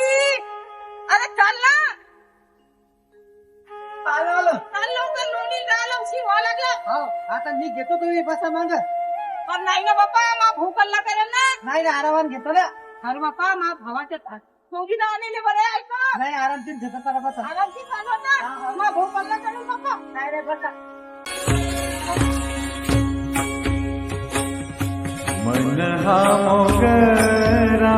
अरे चाल ना! आलो आलो. चाल लवकर लोणी राहिला उशीर व्हावं लागला. हो आता मी घेतो तुम्ही बसा मांग. पण नाही ना बाप्पा मा भूक कल्ला करेल ना. नाही ना आरामात घेतो ना. अरे बाप्पा मा भावाच्या दोघी आणले बरे आहे का नाही आरामशीर घेतो जरा बसा. आरामशी चालव ना. मा भूक कल्ला करेल बाप्पा. नाही रे बसा. मन हा मोगरा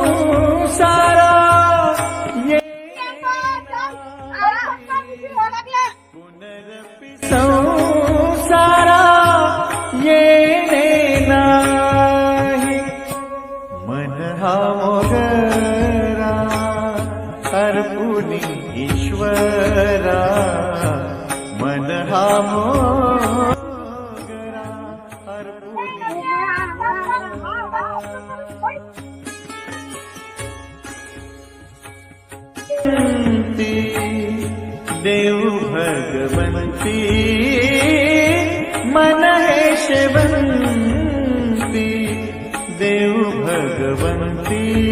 मोगरा अर्पुनी ईश्वरा मन हा मोगरा अर्पुनी देव भगवंती मन हे शेवंती। देव भगवंती।